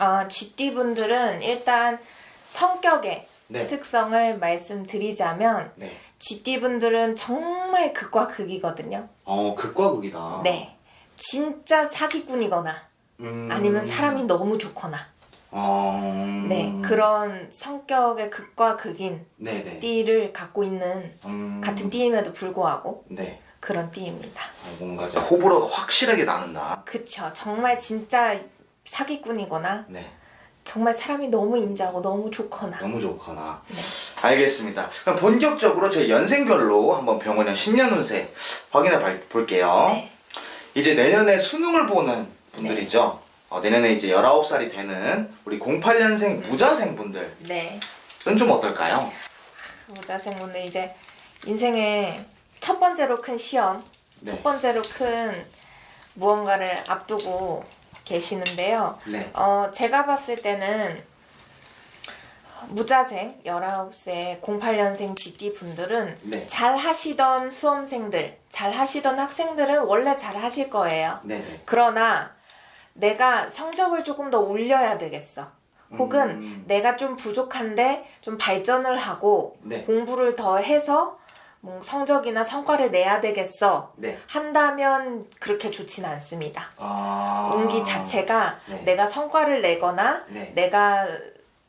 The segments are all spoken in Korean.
어, GT 분들은 일단 성격의 네. 특성을 말씀드리자면 네. GT 분들은 정말 극과 극이거든요. 어, 극과 극이다. 네. 진짜 사기꾼이거나 음. 아니면 사람이 너무 좋거나 어. 네 그런 성격의 극과 극인 네네. 띠를 갖고 있는 음. 같은 띠임에도 불구하고 네. 그런 띠입니다. 어, 뭔가 좀 호불호가 확실하게 나는다. 그쵸. 정말 진짜 사기꾼이거나 네. 정말 사람이 너무 인자하고 너무 좋거나 너무 좋거나. 네. 알겠습니다. 그럼 본격적으로 저희 연생별로 한번 병원의 신년 운세 확인해 봐- 볼게요. 네. 이제 내년에 수능을 보는 분들이죠. 어, 내년에 이제 19살이 되는 우리 08년생 무자생 분들은 네. 좀 어떨까요? 모자생분들 이제 인생의 첫 번째로 큰 시험, 네. 첫 번째로 큰 무언가를 앞두고 계시는데요. 네. 어, 제가 봤을 때는 무자생 19세 08년생 GT 분들은 네. 잘 하시던 수험생들, 잘 하시던 학생들은 원래 잘 하실 거예요. 네네. 그러나 내가 성적을 조금 더 올려야 되겠어. 혹은 음. 내가 좀 부족한데 좀 발전을 하고 네. 공부를 더 해서 뭐 성적이나 성과를 내야 되겠어. 네. 한다면 그렇게 좋지는 않습니다. 아. 운기 자체가 네. 내가 성과를 내거나 네. 내가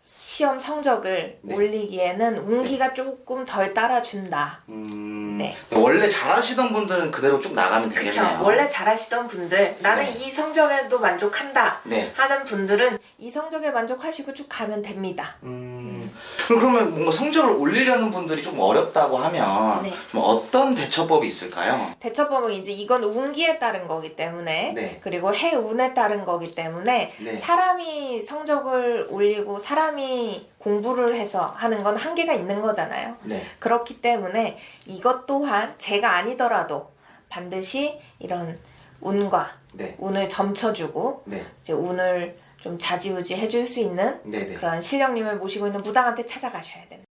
시험 성적을 네. 올리기에는 운기가 조금 덜 따라준다. 음. 네. 원래 잘하시던 분들은 그대로 쭉 나가면 그쵸. 되겠네요. 원래 잘하시던 분들, 나는 네. 이 성적에도 만족한다. 네. 하는 분들은 이 성적에 만족하시고 쭉 가면 됩니다. 음. 그럼 그러면 뭔가 성적을 올리려는 분들이 좀 어렵다고 하면 네. 좀 어떤 대처법이 있을까요? 대처법은 이제 이건 운기에 따른 거기 때문에 네. 그리고 해운에 따른 거기 때문에 네. 사람이 성적을 올리고 사람이 공부를 해서 하는 건 한계가 있는 거잖아요. 네. 그렇기 때문에 이것 또한 제가 아니더라도 반드시 이런 운과 네. 운을 점쳐주고 네. 이제 운을 좀 자지우지 해줄 수 있는 네. 네. 그런 실령님을 모시고 있는 무당한테 찾아가셔야 된다.